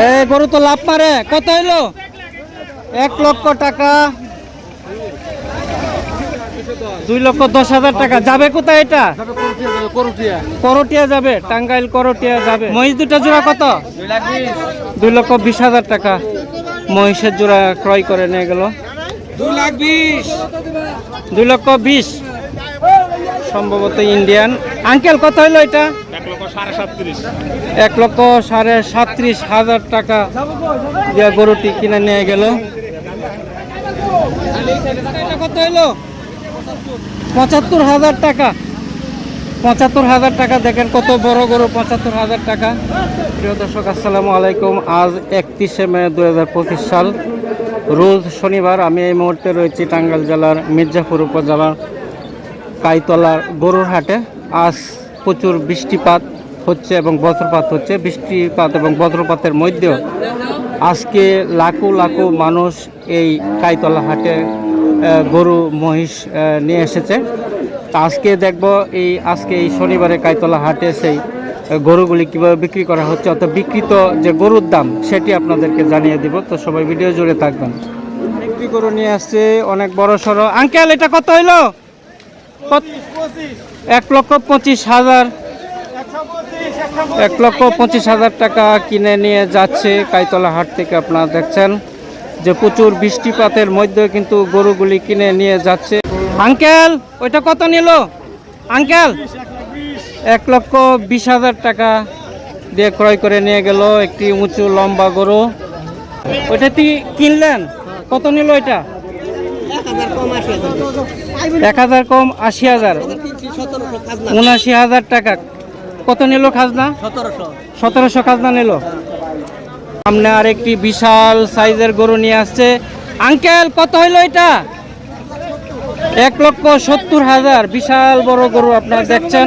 এ, গরু তো লাভ মারে। কত হইল? এক লক্ষ টাকা। দুই লক্ষ দশ হাজার টাকা। যাবে কোথায় এটা? করটিয়া যাবে। টাঙ্গাইল করটিয়া যাবে। মহিষ দুটা জোড়া কত? দুই লক্ষ বিশ হাজার টাকা। মহিষের জোড়া ক্রয় করে নিয়ে গেল। দুই লক্ষ বিশ। সম্ভবত ইন্ডিয়ান। আঙ্কেল, কত হইল এটা? এক লক্ষ সাড়ে সাতত্রিশ হাজার টাকা দিয়া গরুটি কিনে নিয়ে গেল। পঁচাত্তর হাজার টাকা। পঁচাত্তর হাজার টাকা, দেখেন কত বড় গরু, পঁচাত্তর হাজার টাকা। প্রিয় দর্শক, আসসালামু আলাইকুম। আজ একত্রিশে মে দু হাজার পঁচিশ সাল, রোজ শনিবার আমি এই মুহূর্তে রয়েছি টাঙ্গাইল জেলার মির্জাপুর উপজেলার কাইতলার গরুর হাটে আজ প্রচুর বৃষ্টিপাত হচ্ছে এবং বজ্রপাত হচ্ছে, বৃষ্টিপাত এবং বজ্রপাতের মধ্যেও আজকে লাখো লাখো মানুষ এই কাইতলা হাটে গরু, মহিষ নিয়ে এসেছে। আজকে দেখব এই, আজকে এই শনিবারে কাইতলা হাটে সেই গরুগুলি কীভাবে বিক্রি করা হচ্ছে, অর্থাৎ বিক্রিত যে গরুর দাম, সেটি আপনাদেরকে জানিয়ে দিব। তো সবাই ভিডিও জুড়ে থাকবেন। বিক্রি গরু নিয়ে আসছে অনেক বড় সড়ো। আঙ্কেল, এটা কত হইল? এক লক্ষ পঁচিশ হাজার। এক লক্ষ পঁচিশ হাজার টাকা কিনে নিয়ে যাচ্ছে কাইতলা হাট থেকে আপনারা দেখছেন যে প্রচুর বৃষ্টিপাতের মধ্যে কিন্তু গরুগুলি কিনে নিয়ে যাচ্ছে। আঙ্কেল, ওইটা কত নিল? আঙ্কেল, এক লক্ষ বিশ হাজার টাকা দিয়ে ক্রয় করে নিয়ে গেল একটি উঁচু লম্বা গরু। ওইটা কিনলেন? কত নিল ওইটা? এক হাজার কম আশি হাজার। উনাশি হাজার টাকা। কত নিল খাজনা? সতেরোশো। খাজনা নিল। সামনে আর একটি বিশাল সাইজের গরু নিয়ে আসছে। আঙ্কেল কত হইল এটা? এক লক্ষ সত্তর হাজার। বিশাল বড় গরু আপনারা দেখছেন।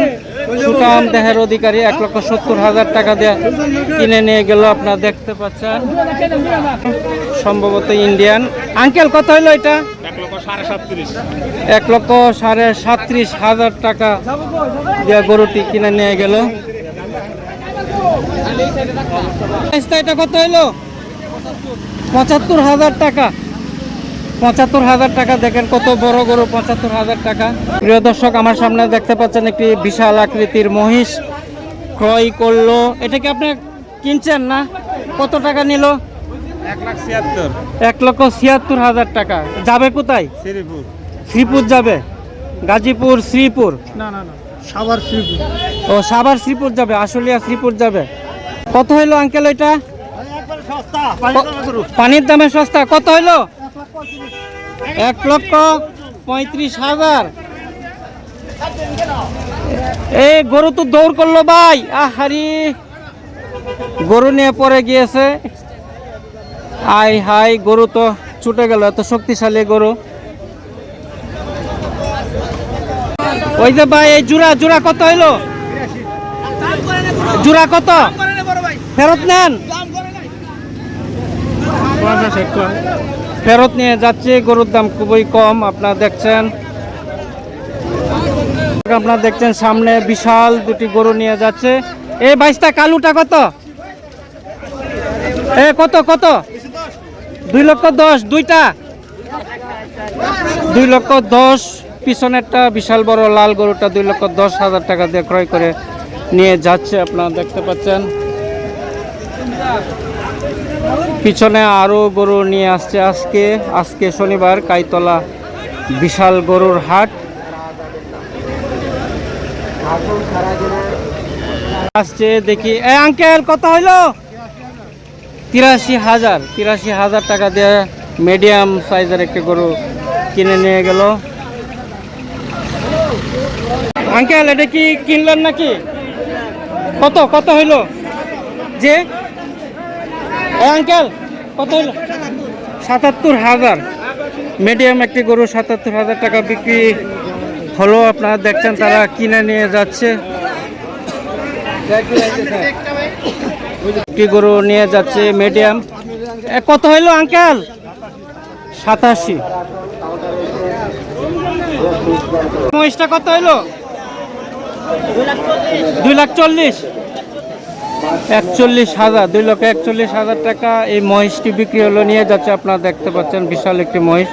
সুটাম দেহের অধিকারী এক লক্ষ সত্তর হাজার টাকা দিয়ে কিনে নিয়ে গেল আপনারা দেখতে পাচ্ছেন। সম্ভবত ইন্ডিয়ান। আঙ্কেল কত হইল এটা? এক লক্ষ সাড়ে সাতত্রিশ হাজার টাকা দিয়ে গরুটি কিনে নিয়ে গেল। এটা কত হইল? পঁচাত্তর হাজার টাকা। পঁচাত্তর হাজার টাকা, দেখেন কত বড় গরু, পঁচাত্তর হাজার টাকা। প্রিয় দর্শক, আমার সামনে দেখতে পাচ্ছেন একটি বিশাল আকৃতির মহিষ। ক্রয় করল। এটা কি আপনি কিনছেন না? কত টাকা নিল? এক লক্ষ ছিয়াত্তর হাজার টাকা। যাবে কোথায়? শ্রীপুর। শ্রীপুর যাবে? গাজীপুর শ্রীপুর? না না না। সাবার শ্রীপুর। ও সাভার শ্রীপুর যাবে আশুলিয়া শ্রীপুর যাবে। কত হইল আঙ্কেল ওইটা? পানির দামে সস্তা। কত হইল? এক লক্ষ পঁয়ত্রিশ হাজার। এই গরু তো দৌড় করল ভাই। আহারি। গরু নিয়ে পরে গিয়েছে। আই হাই গরু তো ছুটে গেল এত শক্তিশালী গরু। ওই যে ভাই এই জুরা জুরা কত হইল? জুরা কত? ফেরত নেন। ফেরত নিয়ে যাচ্ছে গরুর দাম খুবই কম আপনারা দেখছেন। আপনারা দেখছেন সামনে বিশাল দুটি গরু নিয়ে যাচ্ছে। এই বাইশটা কালুটা কত? এ কত কত? দুই লক্ষ দশ, দুইটা। দুই লক্ষ দশ, পিছনেরটা বিশাল বড় লাল গরুটা দুই লক্ষ দশ হাজার টাকা দিয়ে ক্রয় করে নিয়ে যাচ্ছে, আপনারা দেখতে পাচ্ছেন। পিছনে আরও গরু নিয়ে আসছে আজকে আজকে শনিবার কাইতলা বিশাল গরুর হাট। আসছে দেখি। এ, আঙ্কেল, কত হইল? তিরাশি হাজার তিরাশি হাজার টাকা দিয়ে মিডিয়াম সাইজের একটি গরু কিনে নিয়ে গেল। আঙ্কেল এটা কি কিনলেন নাকি? কত কত হইল? যে আঙ্কেল কত হইল? সাতাত্তর হাজার। মিডিয়াম একটি গরু, সাতাত্তর হাজার টাকা বিক্রি হলো। আপনারা দেখছেন তারা কিনে নিয়ে যাচ্ছে। একটি গরু নিয়ে যাচ্ছে মিডিয়াম কত হইল আঙ্কেল সাতাশি। মহিষটা কত হইল? দুই লাখ চল্লিশ। একচল্লিশ হাজার, দুই লক্ষ একচল্লিশ হাজার টাকা এই মহিষটি বিক্রি হলো, নিয়ে যাচ্ছে আপনারা দেখতে পাচ্ছেন, বিশাল একটি মহিষ।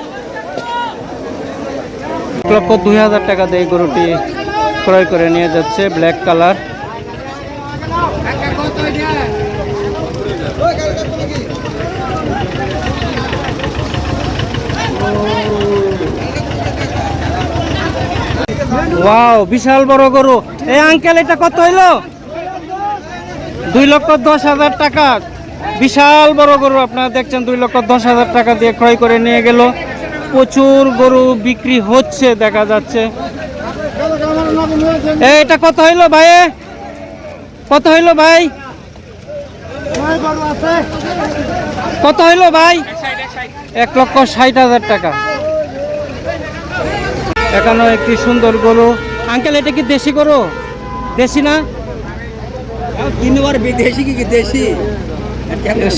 এক লক্ষ দুই হাজার টাকা দিয়ে গরুটি ক্রয় করে নিয়ে যাচ্ছে ব্ল্যাক কালার ওয়াও, বিশাল বড় গরু। এই আঙ্কেল এটা কত হইল? দুই লক্ষ দশ হাজার টাকা। বিশাল বড় গরু, আপনারা দেখছেন, দুই লক্ষ দশ হাজার টাকা দিয়ে ক্রয় করে নিয়ে গেল। প্রচুর গরু বিক্রি হচ্ছে, দেখা যাচ্ছে। এটা কত হইল ভাই? কত হইল ভাই? কত হইল ভাই? এক লক্ষ ষাট হাজার টাকা। এখানেও একটি সুন্দর গরু। আঙ্কেল এটা কি দেশি গরু? দেশি না? কিনবার বিদেশি কি দেশি?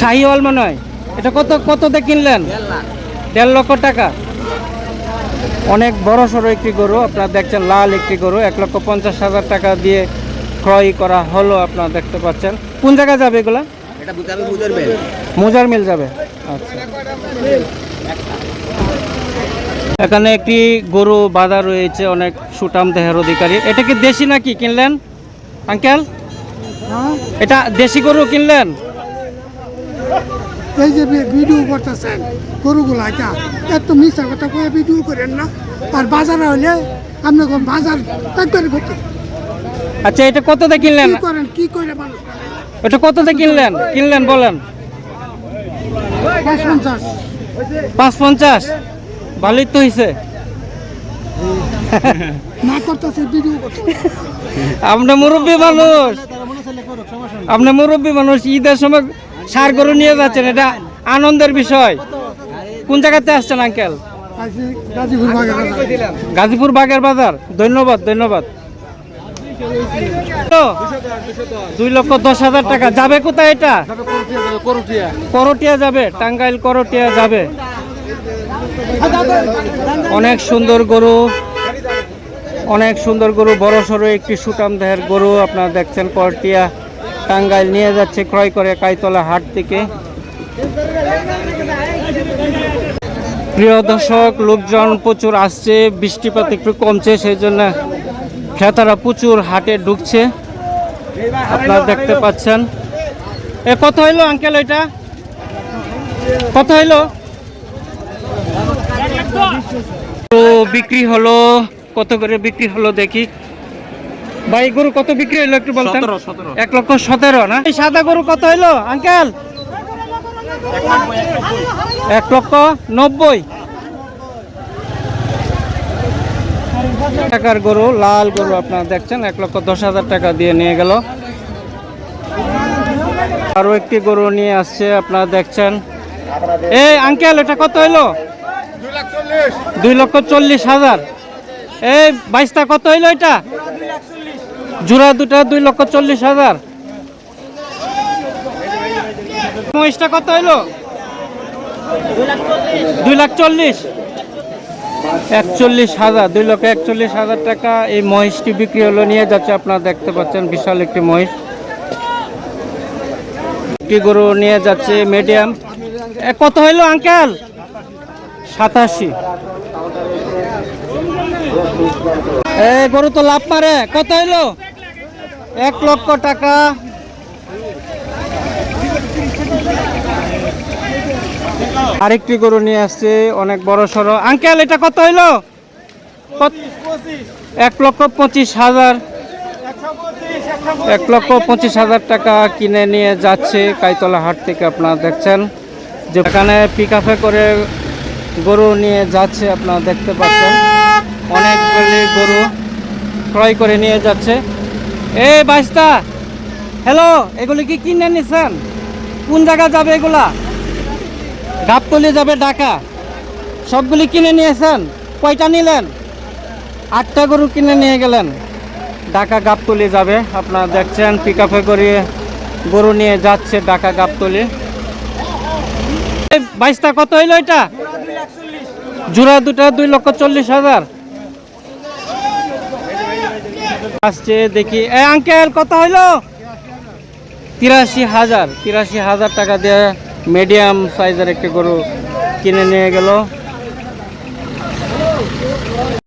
শাহিওয়াল মনে হয়। এটা কত কততে কিনলেন? দেড় লক্ষ টাকা। অনেক বড় সড়ো একটি গরু আপনারা দেখছেন লাল একটি গরু। এক লক্ষ পঞ্চাশ হাজার টাকা দিয়ে ক্রয় করা হলো আপনারা দেখতে পাচ্ছেন। কোন জায়গায় যাবে এগুলা? এটা মোজার মিল যাবে। আচ্ছা। এখানে একটি গরু বাঁধা রয়েছে অনেক সুটাম দেহের অধিকারী। এটা কি দেশি নাকি কিনলেন? আঙ্কেল? এটা দেশি গরু কিনলেন? এই যে ভিডিও করতেছেন গরুগুলা এটা এত মিশা কথা করে ভিডিও করেন না। আর বাজারে হলে আপনি কোন বাজার একবারে করতে আচ্ছা এটা কততে কিনলেন? করেন কি করে মানুষ এটা কততে কিনলেন? কিনলেন বলেন। পাঁচ পঞ্চাশ। পাঁচ পঞ্চাশ? ভালোই তো হয়েছে না করতেছে ভিডিও করতে আপনার মুরব্বী মানুষ। আপনার মুরব্বী মানুষ ঈদের সময় সার গরু নিয়ে যাচ্ছেন এটা আনন্দের বিষয়। কোন জায়গাতে আসছেন আঙ্কেল গাজীপুর বাগের বাজার। গাজীপুর বাগের বাজার ধন্যবাদ ধন্যবাদ। তো, দুই লক্ষ দশ হাজার টাকা। যাবে কোথায় এটা? করটিয়া যাবে টাঙ্গাইল করটিয়া যাবে। অনেক সুন্দর গরু, অনেক সুন্দর গরু, বড় সড়ো একটি সুটাম দেহের গরু আপনারা দেখছেন করটিয়া টাঙ্গাইল নিয়ে যাচ্ছে ক্রয় করে কাইতলা হাট থেকে। প্রিয় দর্শক, লোকজন প্রচুর আসছে, বৃষ্টিপাত একটু কমছে, সেই জন্য ক্রেতারা প্রচুর হাটে ঢুকছে। আপনারা দেখতে পাচ্ছেন। এ, কত হইল, আঙ্কেল, এটা? কত হইল? তো বিক্রি হলো কত করে বিক্রি হলো দেখি। ভাই গরু কত বিক্রি হলো একটু বলতেন। এক লক্ষ সতেরো না? এই সাদা গরু কত হইল আঙ্কেল? এক লক্ষ নব্বই। টাকার গরু লাল গরু আপনারা দেখছেন এক লক্ষ দশ হাজার টাকা দিয়ে নিয়ে গেল। আরও একটি গরু নিয়ে আসছে আপনারা দেখছেন। এই আঙ্কেল এটা কত হইল? দুই লক্ষ চল্লিশ হাজার। এই বাইশটা কত হইল এটা? জোড়া দুটা দুই লক্ষ চল্লিশ হাজার। মহিষটা কত হইল? দুই লাখ চল্লিশ। একচল্লিশ হাজার, দুই লক্ষ একচল্লিশ হাজার টাকা। এই মহিষটি বিক্রি হলো, নিয়ে যাচ্ছে আপনারা দেখতে পাচ্ছেন, বিশাল একটি মহিষ। একটি গরু নিয়ে যাচ্ছে মিডিয়াম কত হইল, আঙ্কেল? সাতাশি। এ গরু তো লাভ মারে। কত হইল? এক লক্ষ টাকা। আরেকটি গরু নিয়ে আসছে, অনেক বড় সড়ো। আঙ্কেল, এটা কত হইল? এক লক্ষ পঁচিশ হাজার। এক লক্ষ পঁচিশ হাজার টাকা কিনে নিয়ে যাচ্ছে কাইতলা হাট থেকে আপনারা দেখছেন। যেখানে পিক আপে করে গরু নিয়ে যাচ্ছে আপনারা দেখতে পাচ্ছেন। অনেকগুলি গরু ক্রয় করে নিয়ে যাচ্ছে। এই বাইশটা, হ্যালো, এগুলি কি কিনে নিছেন? কোন জায়গা যাবে এগুলা? গাবতলি যাবে ঢাকা। সবগুলি কিনে নিয়েছেন? কয়টা নিলেন? আটটা গরু কিনে নিয়ে গেলেন। ঢাকা গাবতলি যাবে, আপনারা দেখছেন পিক আপে করে গরু নিয়ে যাচ্ছে ঢাকা গাবতলি। বাইশটা কত হইল এটা? জোড়া দুটা, দুই লক্ষ চল্লিশ হাজার। আসছে, দেখি। এ, আঙ্কেল, কত হইল? তিরাশি হাজার তিরাশি হাজার টাকা দিয়ে মিডিয়াম সাইজের একটি গরু কিনে নিয়ে গেল।